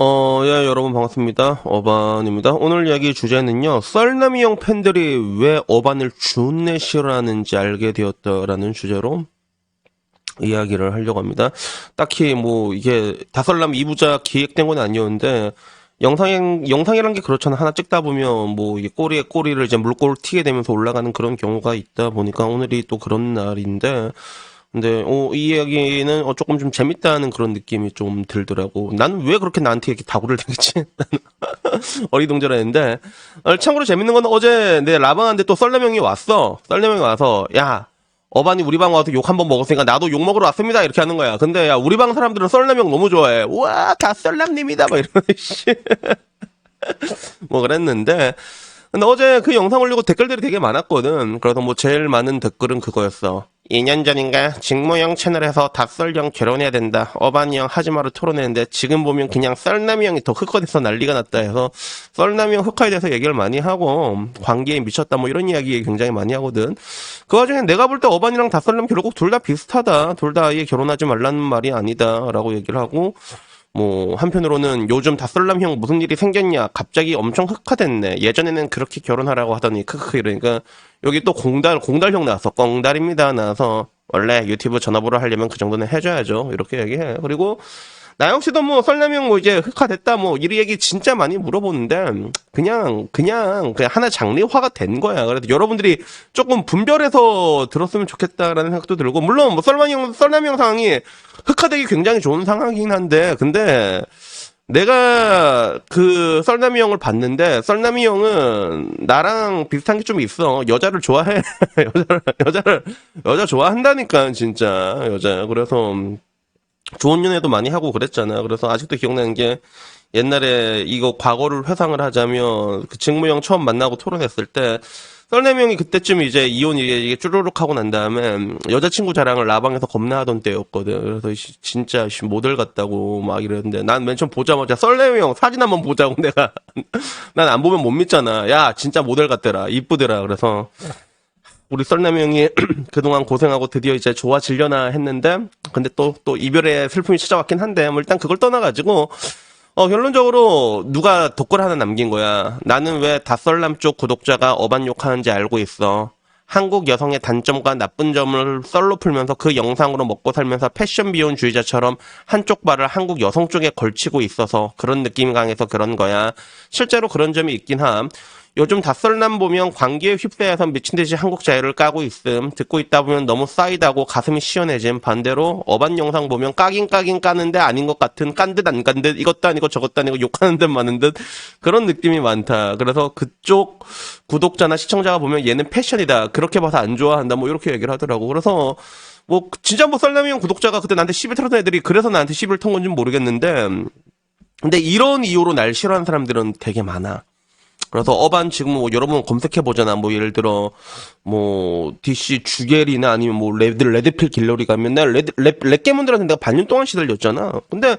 어, 예, 여러분 반갑습니다. 어반입니다. 오늘 이야기 주제는요, 썰나미형 팬들이 왜 어반을 준내 싫어하는지 알게 되었다라는 주제로 이야기를 하려고 합니다. 딱히 뭐, 이게 다설남 2부작 기획된 건 아니었는데, 영상, 영상이란 게 그렇잖아. 하나 찍다 보면, 뭐, 이게 꼬리에 꼬리를 이제 물꼬를 튀게 되면서 올라가는 그런 경우가 있다 보니까 오늘이 또 그런 날인데, 근데 어, 이 이야기는 어, 조금 좀 재밌다는 그런 느낌이 좀 들더라고. 나는 왜 그렇게 나한테 이렇게 다구를 당했지? 어리둥절했는데 어, 참고로 재밌는 건 어제 내 라방한테 또 썰레명이 왔어. 썰레명이 와서 야 어반이 우리 방 와서 욕 한 번 먹었으니까 나도 욕 먹으러 왔습니다 이렇게 하는 거야. 근데 야 우리 방 사람들은 썰레명 너무 좋아해. 우와 다 썰남님이다 막 이러는 씨. 뭐 그랬는데 근데 어제 그 영상 올리고 댓글들이 되게 많았거든. 그래서 뭐 제일 많은 댓글은 그거였어. 2년 전인가 직모형 채널에서 닷썰형 결혼해야 된다. 어반이 형 하지마를 토론했는데 지금 보면 그냥 썰남이 형이 더 흑화돼서 난리가 났다 해서 썰남이 형 흑화에 대해서 얘기를 많이 하고 관계에 미쳤다 뭐 이런 이야기 굉장히 많이 하거든. 그 와중에 내가 볼 때 어반이랑 닷썰남 결국 둘 다 비슷하다. 둘 다 아예 결혼하지 말라는 말이 아니다라고 얘기를 하고 뭐 한편으로는 요즘 다썰남 형 무슨 일이 생겼냐 갑자기 엄청 흑화됐네 예전에는 그렇게 결혼하라고 하더니 크크 이러니까 여기 또 공달 공달형 나왔어 꽁달입니다. 나와서 원래 유튜브 전화번호 하려면 그 정도는 해줘야죠. 이렇게 얘기해. 그리고 나 역시도 뭐 썰남형 뭐 이제 흑화됐다 뭐이 얘기 진짜 많이 물어보는데 그냥 그냥 그냥 하나 장르화가 된 거야. 그래서 여러분들이 조금 분별해서 들었으면 좋겠다라는 생각도 들고 물론 뭐 썰남형 썰남형 상황이 흑화되기 굉장히 좋은 상황이긴 한데 근데 내가 그 썰남이 형을 봤는데 썰남이 형은 나랑 비슷한 게 좀 있어. 여자를 좋아해. 여자를 여자를 여자 좋아한다니까 진짜 여자. 그래서 좋은 연애도 많이 하고 그랬잖아 그래서 아직도 기억나는 게 옛날에 이거 과거를 회상을 하자면 그 직무형 처음 만나고 토론했을 때 썰네명이 그때쯤 이제 이혼 이게, 쭈루룩 하고 난 다음에 여자친구 자랑을 라방에서 겁나 하던 때였거든. 그래서 씨, 진짜 씨, 모델 같다고 막 이랬는데 난 맨 처음 보자마자 썰네명 사진 한번 보자고 내가 난 안 보면 못 믿잖아. 야 진짜 모델 같더라. 이쁘더라. 그래서 우리 썰네명이 그동안 고생하고 드디어 이제 좋아지려나 했는데 근데 또 또 이별의 슬픔이 찾아왔긴 한데 뭐 일단 그걸 떠나가지고 어, 결론적으로 누가 댓글 하나 남긴 거야. 나는 왜 다썰남 쪽 구독자가 어반 욕하는지 알고 있어. 한국 여성의 단점과 나쁜 점을 썰로 풀면서 그 영상으로 먹고 살면서 패션 비혼주의자처럼 한쪽 발을 한국 여성 쪽에 걸치고 있어서 그런 느낌이 강해서 그런 거야. 실제로 그런 점이 있긴 함. 요즘 닷설남 보면 관계에 휩싸여서 미친 듯이 한국 자유를 까고 있음. 듣고 있다 보면 너무 싸이다고 가슴이 시원해짐. 반대로 어반 영상 보면 까긴 까긴 까는데 아닌 것 같은 깐 듯 안 깐 듯 이것도 아니고 저것도 아니고 욕하는 듯 많은 듯 그런 느낌이 많다. 그래서 그쪽 구독자나 시청자가 보면 얘는 패션이다. 그렇게 봐서 안 좋아한다. 뭐 이렇게 얘기를 하더라고. 그래서 뭐 진짜 뭐 썰남이 형 구독자가 그때 나한테 시비 털던 애들이 그래서 나한테 시비를 턴 건지 모르겠는데 근데 이런 이유로 날 싫어하는 사람들은 되게 많아. 그래서 어반 지금 뭐 여러분 검색해 보잖아. 뭐 예를 들어 뭐 DC 주겔이나 아니면 뭐 레드 레드필 길러리 가면 나 레드 랩 랩게문들한테 내가 반년 동안 시달렸잖아. 근데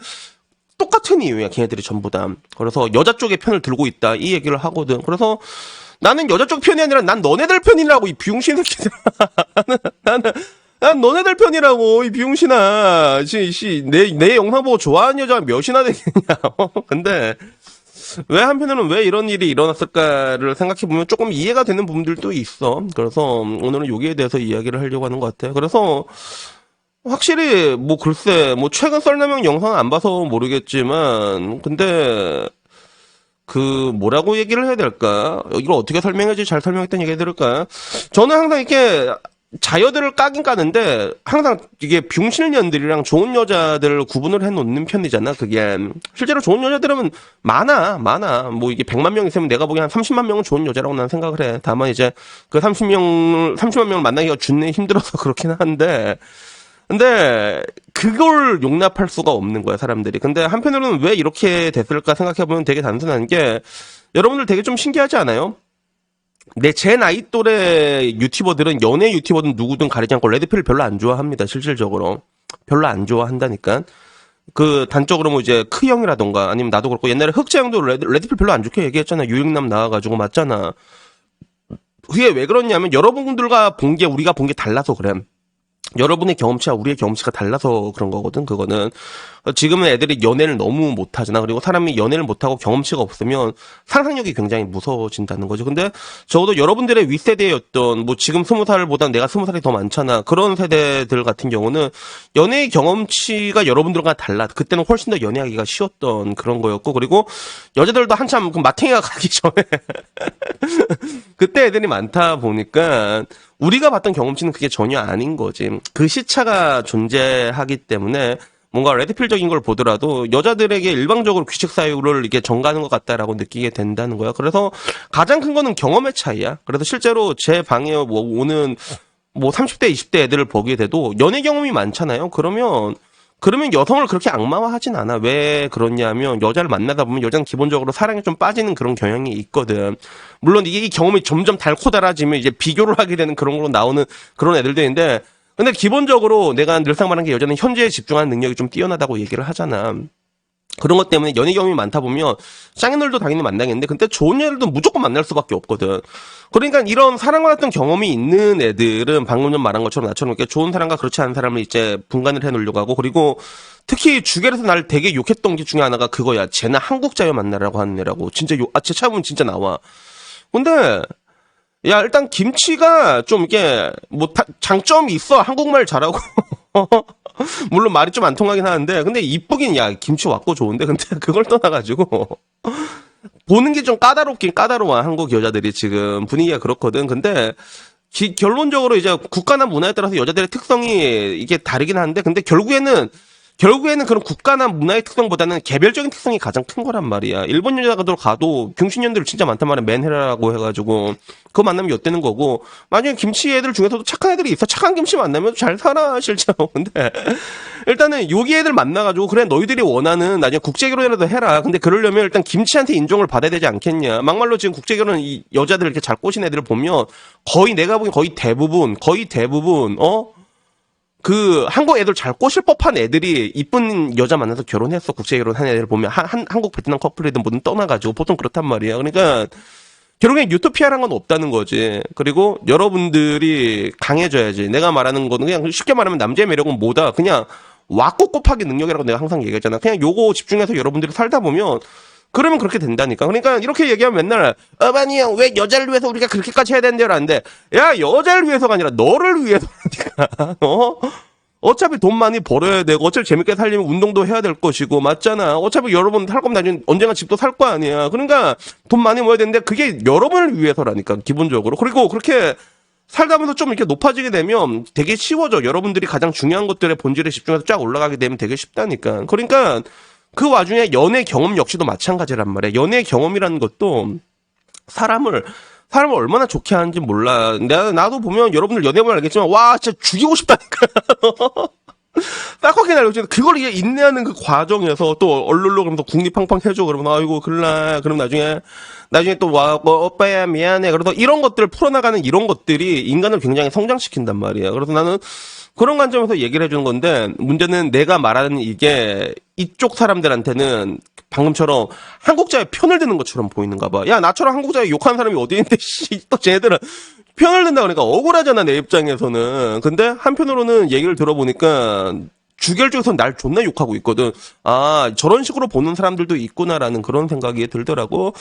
똑같은 이유야. 걔네들이 전부 다. 그래서 여자 쪽의 편을 들고 있다. 이 얘기를 하거든. 그래서 나는 여자 쪽 편이 아니라 난 너네들 편이라고 이 비용신 새끼들. 나는 나는 난 너네들 편이라고 이 비용신아. 씨내내 내 영상 보고 좋아하는 여자가 몇이나 되겠냐. 근데 왜 한편으로는 왜 이런 일이 일어났을까를 생각해 보면 조금 이해가 되는 부분들도 있어. 그래서 오늘은 여기에 대해서 이야기를 하려고 하는 것 같아. 그래서 확실히 뭐 글쎄 뭐 최근 썰나명 영상 안 봐서 모르겠지만 근데 그 뭐라고 얘기를 해야 될까? 이걸 어떻게 설명해야지 잘 설명했다는 얘기 들을까? 저는 항상 이렇게 자여들을 까긴 까는데 항상 이게 병신년들이랑 좋은 여자들을 구분을 해놓는 편이잖아. 그게 실제로 좋은 여자들은 많아, 많아. 뭐 이게 100만 명 있으면 내가 보기엔 한 30만 명은 좋은 여자라고 나는 생각을 해. 다만 이제 그 30명, 30만 명을 만나기가 준내 힘들어서 그렇긴 한데. 근데 그걸 용납할 수가 없는 거야 사람들이. 근데 한편으로는 왜 이렇게 됐을까 생각해보면 되게 단순한 게 여러분들 되게 좀 신기하지 않아요? 내 제 나이 또래 유튜버들은 연예 유튜버든 누구든 가리지 않고 레드필을 별로 안 좋아합니다. 실질적으로 별로 안 좋아한다니까. 그 단적으로 뭐 이제 크 형이라던가 아니면 나도 그렇고 옛날에 흑재 형도 레드, 레드필 별로 안 좋게 얘기했잖아. 유익남 나와가지고 맞잖아. 그게 왜 그러냐면 여러분들과 본 게 우리가 본 게 달라서 그래. 여러분의 경험치와 우리의 경험치가 달라서 그런 거거든, 그거는. 지금은 애들이 연애를 너무 못하잖아. 그리고 사람이 연애를 못하고 경험치가 없으면 상상력이 굉장히 무서워진다는 거죠. 근데 적어도 여러분들의 윗세대였던, 뭐 지금 스무 살보다 내가 스무 살이 더 많잖아. 그런 세대들 같은 경우는 연애의 경험치가 여러분들과 달라. 그때는 훨씬 더 연애하기가 쉬웠던 그런 거였고, 그리고 여자들도 한참 그 마탱이가 가기 전에 그때 애들이 많다 보니까 우리가 봤던 경험치는 그게 전혀 아닌 거지. 그 시차가 존재하기 때문에 뭔가 레드필적인 걸 보더라도 여자들에게 일방적으로 규칙 사유를 이게 정가는 것 같다라고 느끼게 된다는 거야. 그래서 가장 큰 거는 경험의 차이야. 그래서 실제로 제 방에 뭐 오는 뭐 30대, 20대 애들을 보게 돼도 연애 경험이 많잖아요. 그러면 그러면 여성을 그렇게 악마화하진 않아. 왜 그러냐면 여자를 만나다 보면 여자는 기본적으로 사랑에 좀 빠지는 그런 경향이 있거든. 물론 이게 이 경험이 점점 달고 달아지면 이제 비교를 하게 되는 그런 걸로 나오는 그런 애들도 있는데 근데 기본적으로 내가 늘상 말한 게 여자는 현재에 집중하는 능력이 좀 뛰어나다고 얘기를 하잖아. 그런 것 때문에 연애 경험이 많다 보면 쌍애들도 당연히 만나겠는데 근데 좋은 애들도 무조건 만날 수밖에 없거든. 그러니까 이런 사랑받았던 경험이 있는 애들은 방금 전 말한 것처럼 나처럼 이렇게 좋은 사람과 그렇지 않은 사람을 이제 분간을 해놓으려고 하고 그리고 특히 주결에서 날 되게 욕했던 게 중에 하나가 그거야. 쟤는 한국자여 만나라고 하는 애라고. 진짜 욕, 아, 제 차보면 진짜 나와. 근데 야 일단 김치가 좀 이게 뭐 다- 장점이 있어. 한국말 잘하고. 물론 말이 좀 안 통하긴 하는데 근데 이쁘긴 야 김치 왔고 좋은데? 근데 그걸 떠나가지고. 보는 게 좀 까다롭긴 까다로워 한국 여자들이 지금. 분위기가 그렇거든. 근데 기- 결론적으로 이제 국가나 문화에 따라서 여자들의 특성이 이게 다르긴 한데 근데 결국에는 결국에는 그런 국가나 문화의 특성보다는 개별적인 특성이 가장 큰 거란 말이야. 일본 여자들 가도 병신년들 진짜 많단 말이야. 맨헤라라고 해가지고 그거 만나면 엿되는 거고 만약에 김치 애들 중에서도 착한 애들이 있어. 착한 김치 만나면 잘 살아 실제로. 근데 일단은 여기 애들 만나가지고 그래 너희들이 원하는 나중에 국제 결혼이라도 해라. 근데 그러려면 일단 김치한테 인정을 받아야 되지 않겠냐. 막말로 지금 국제 결혼 이 여자들 이렇게 잘 꼬신 애들을 보면 거의 내가 보기엔 거의 대부분 거의 대부분 어 그 한국 애들 잘 꼬실 법한 애들이 이쁜 여자 만나서 결혼했어 국제 결혼한 애들 보면 한, 한 한국 베트남 커플이든 뭐든 떠나가지고 보통 그렇단 말이야. 그러니까 결국엔 유토피아란 건 없다는 거지. 그리고 여러분들이 강해져야지. 내가 말하는 거는 그냥 쉽게 말하면 남자의 매력은 뭐다. 그냥 왔고 곱하기 능력이라고 내가 항상 얘기했잖아. 그냥 요거 집중해서 여러분들이 살다 보면 그러면 그렇게 된다니까. 그러니까 이렇게 얘기하면 맨날 어바니 형왜 여자를 위해서 우리가 그렇게까지 해야 된대라는데 야 여자를 위해서가 아니라 너를 위해서라니까. 어? 어차피 돈 많이 벌어야 되고 어차피 재밌게 살려면 운동도 해야 될 것이고 맞잖아. 어차피 여러분 살 거면 나중에 언젠가 집도 살 거 아니야. 그러니까 돈 많이 모아야 되는데 그게 여러분을 위해서라니까 기본적으로. 그리고 그렇게 살다 보면서 좀 이렇게 높아지게 되면 되게 쉬워져. 여러분들이 가장 중요한 것들의 본질에 집중해서 쫙 올라가게 되면 되게 쉽다니까. 그러니까 그 와중에 연애 경험 역시도 마찬가지란 말이야. 연애 경험이라는 것도 사람을 사람을 얼마나 좋게 하는지 몰라. 내가 나도 보면 여러분들 연애 보면 알겠지만 와 진짜 죽이고 싶다니까. 싹하게 날려주는 그걸 이게 인내하는 그 과정에서 또 얼룰로 그러면서 국립팡팡 해줘 그러면 아이고 그럴라 그럼 나중에 나중에 또와 뭐, 오빠야 미안해 그래서 이런 것들을 풀어나가는 이런 것들이 인간을 굉장히 성장시킨단 말이야 그래서 나는 그런 관점에서 얘기를 해주는 건데 문제는 내가 말하는 이게 이쪽 사람들한테는 방금처럼 한국자의 편을 드는 것처럼 보이는가 봐. 야 나처럼 한국자에 욕하는 사람이 어디 있는데 씨, 또 쟤네들은 편을 든다 그러니까 억울하잖아 내 입장에서는. 근데 한편으로는 얘기를 들어보니까 주결 쪽에서 날 존나 욕하고 있거든. 아 저런 식으로 보는 사람들도 있구나라는 그런 생각이 들더라고.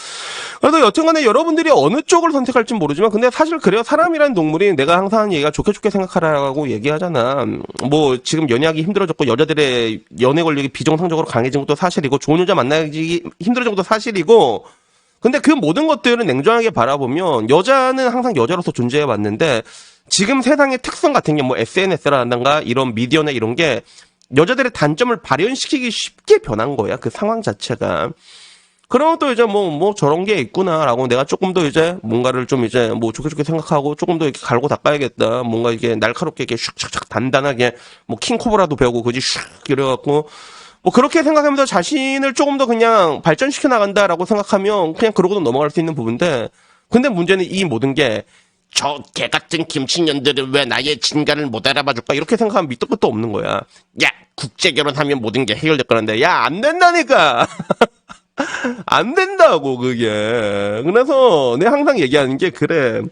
그래서 여튼간에 여러분들이 어느 쪽을 선택할지 모르지만 근데 사실 그래요. 사람이란 동물이 내가 항상 얘기가 좋게 좋게 생각하라고 얘기하잖아. 뭐 지금 연애하기 힘들어졌고 여자들의 연애 권력이 비정상적으로 강해진 것도 사실이고 좋은 여자 만나기 힘들어진 것도 사실이고 근데 그 모든 것들은 냉정하게 바라보면 여자는 항상 여자로서 존재해 왔는데 지금 세상의 특성 같은 게 뭐 SNS라든가 이런 미디어나 이런 게 여자들의 단점을 발현시키기 쉽게 변한 거야. 그 상황 자체가. 그러면 또 이제 뭐, 뭐 저런 게 있구나라고 내가 조금 더 이제 뭔가를 좀 이제 뭐 좋게 좋게 생각하고 조금 더 이렇게 갈고 닦아야겠다. 뭔가 이게 날카롭게 이렇게 슉슉슉 단단하게 뭐 킹코브라도 배우고 그지 슉 이래갖고 뭐 그렇게 생각하면서 자신을 조금 더 그냥 발전시켜 나간다라고 생각하면 그냥 그러고도 넘어갈 수 있는 부분인데 근데 문제는 이 모든 게 저 개 같은 김치년들은 왜 나의 진가를 못 알아봐 줄까 이렇게 생각하면 밑도 끝도 없는 거야. 야 국제 결혼하면 모든 게 해결될 거란데 야 안 된다니까. 안 된다고 그게. 그래서 내가 항상 얘기하는 게 그래.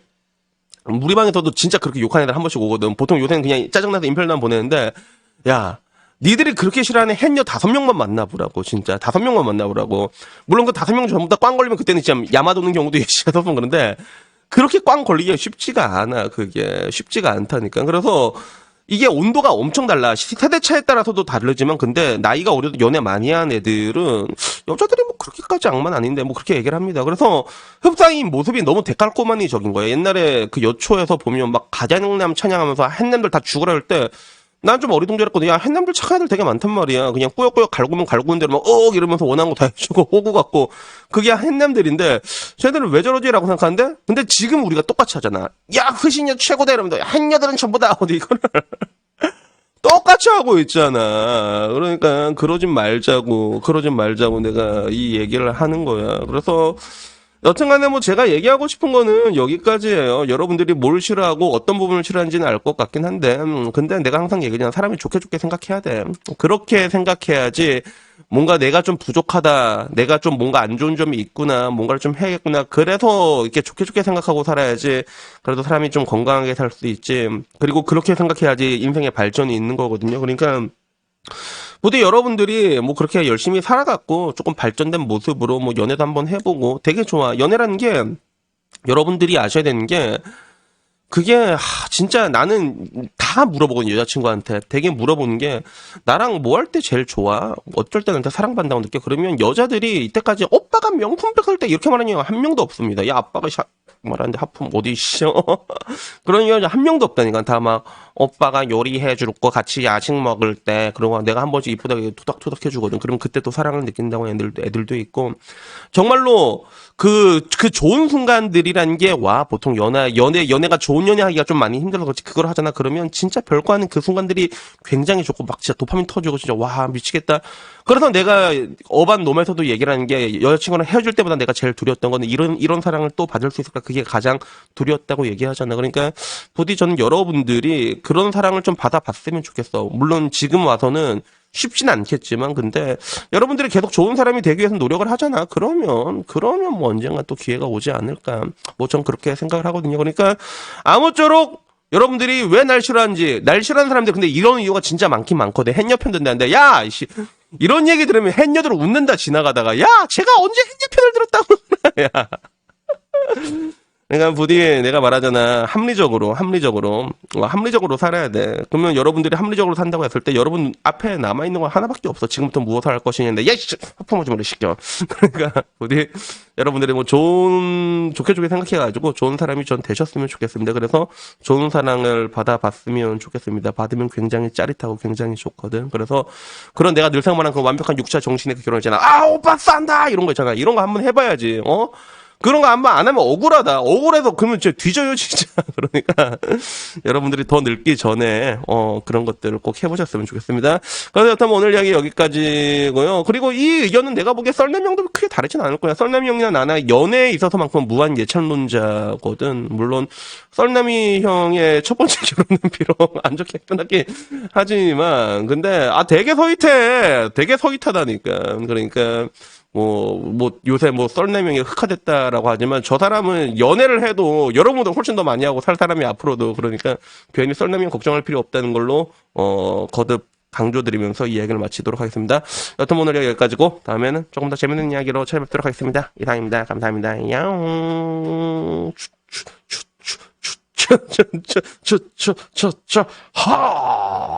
우리 방에서도 진짜 그렇게 욕하는 애들 한 번씩 오거든. 보통 요새는 그냥 짜증나서 인별난 보내는데, 야, 니들이 그렇게 싫어하는 햇녀 다섯 명만 만나보라고, 진짜. 다섯 명만 만나보라고. 물론 그 다섯 명 전부 다 꽝 걸리면 그때는 진짜 야마도는 경우도 있어서 그런데, 그렇게 꽝 걸리기가 쉽지가 않아, 그게. 쉽지가 않다니까. 그래서, 이게 온도가 엄청 달라. 시- 세대 차에 따라서도 다르지만, 근데 나이가 어려도 연애 많이 한 애들은 여자들이 뭐 그렇게까지 악만 아닌데 뭐 그렇게 얘기를 합니다. 그래서 흡사인 모습이 너무 데칼코마니 적인 거예요. 옛날에 그 여초에서 보면 막 가장남 찬양하면서 햇남들 다 죽으라 할 때 난 좀 어리둥절했거든. 야, 햇남들 착한 애들 되게 많단 말이야. 그냥 꾸역꾸역 갈구면 갈구는 대로 막, 억! 이러면서 원하는 거 다 해주고, 호구 같고. 그게 햇남들인데, 쟤들은 왜 저러지 라고 생각하는데? 근데 지금 우리가 똑같이 하잖아. 야, 흐신녀 최고다! 이러면서, 햇녀들은 전부 다! 어디 이거를. 똑같이 하고 있잖아. 그러니까 그러진 말자고 그러진 말자고 내가 이 얘기를 하는 거야. 그래서 여튼간에 뭐 제가 얘기하고 싶은 거는 여기까지예요. 여러분들이 뭘 싫어하고 어떤 부분을 싫어하는지는 알 것 같긴 한데, 음, 근데 내가 항상 얘기하잖아. 사람이 좋게 좋게 생각해야 돼. 그렇게 생각해야지 뭔가 내가 좀 부족하다, 내가 좀 뭔가 안 좋은 점이 있구나, 뭔가를 좀 해야겠구나. 그래서 이렇게 좋게 좋게 생각하고 살아야지. 그래도 사람이 좀 건강하게 살 수 있지. 그리고 그렇게 생각해야지 인생에 발전이 있는 거거든요. 그러니까 부디 여러분들이 뭐 그렇게 열심히 살아갔고 조금 발전된 모습으로 뭐 연애도 한번 해보고 되게 좋아. 연애라는 게 여러분들이 아셔야 되는 게 그게 하, 진짜 나는 다 물어보거든 여자친구한테. 되게 물어보는 게 나랑 뭐 할 때 제일 좋아? 어쩔 때 나한테 사랑받는다고 느껴. 그러면 여자들이 이때까지 오빠가 명품백 살 때? 이렇게 말하는 여자 한 명도 없습니다 야 아빠가 샤 말하는데 하품 어디 있어? 그런 여자 한 명도 없다니까 다막 오빠가 요리해 줄 거 같이 야식 먹을 때 그러고 내가 한 번씩 이쁘다고 투닥투닥 해주거든 그럼 그때 또 사랑을 느낀다고 애들도 애들도 있고 정말로 그, 그 좋은 순간들이란 게 와, 보통 연애, 연애, 연애가 좋은 연애 하기가 좀 많이 힘들어서. 그걸 하잖아. 그러면 진짜 별거 아닌 그 순간들이 굉장히 좋고 막 진짜 도파민 터지고 진짜 와, 미치겠다. 그래서 내가 어반 놈에서도 얘기를 하는 게 여자친구랑 헤어질 때보다 내가 제일 두려웠던 거는 이런, 이런 사랑을 또 받을 수 있을까. 그게 가장 두려웠다고 얘기하잖아. 그러니까 부디 저는 여러분들이 그런 사랑을 좀 받아봤으면 좋겠어. 물론 지금 와서는 쉽진 않겠지만 근데 여러분들이 계속 좋은 사람이 되기 위해서 노력을 하잖아. 그러면 그러면 뭐 언젠가 또 기회가 오지 않을까. 뭐 전 그렇게 생각을 하거든요. 그러니까 아무쪼록 여러분들이 왜 날 싫어하는지 날 싫어하는 사람들 근데 이런 이유가 진짜 많긴 많거든. 햇녀 편 든다는데 야 이씨 이런 얘기 들으면 햇녀들 웃는다 지나가다가 야 제가 언제 햇녀 편을 들었다고 야 그러니까 부디 내가 말하잖아 합리적으로 합리적으로 어, 합리적으로 살아야 돼. 그러면 여러분들이 합리적으로 산다고 했을 때 여러분 앞에 남아 있는 건 하나밖에 없어. 지금부터 무엇을 할 것이냐인데 야 씨, 하품하지 말래 시켜. 그러니까 부디 여러분들이 뭐 좋은 좋게 좋게 생각해가지고 좋은 사람이 전 되셨으면 좋겠습니다. 그래서 좋은 사랑을 받아봤으면 좋겠습니다. 받으면 굉장히 짜릿하고 굉장히 좋거든. 그래서 그런 내가 늘 생각하는 그 완벽한 육자 정신의 그 결혼 있잖아. 아 오빠 싼다 이런 거 있잖아. 이런 거 한번 해봐야지. 어? 그런 거 한번 안 하면 억울하다. 억울해서 그러면 진짜 뒤져요, 진짜. 그러니까 여러분들이 더 늙기 전에 어 그런 것들을 꼭 해보셨으면 좋겠습니다. 여튼 오늘 이야기 여기까지고요. 그리고 이 의견은 내가 보기에 썰nem형도 크게 다르진 않을 거야. 썰nem형이나 나나 연애에 있어서만큼 무한 예찬론자거든. 물론 썰nem이 형의 첫 번째 결혼은 비록 안 좋게 끝났긴 하지만 근데 아 되게 서윗해. 되게 서윗하다니까. 그러니까 뭐, 뭐, 요새 뭐, 썰네명이 흑화됐다라고 하지만, 저 사람은 연애를 해도 여러분보다 훨씬 더 많이 하고 살 사람이 앞으로도, 그러니까, 괜히 썰네명 걱정할 필요 없다는 걸로, 어, 거듭 강조드리면서 이 이야기를 마치도록 하겠습니다. 여튼 오늘 여기까지고, 다음에는 조금 더 재밌는 이야기로 찾아뵙도록 하겠습니다. 이상입니다. 감사합니다. 야옹. 추, 추, 추, 추, 추, 추, 추, 추, 추, 추, 추, 하!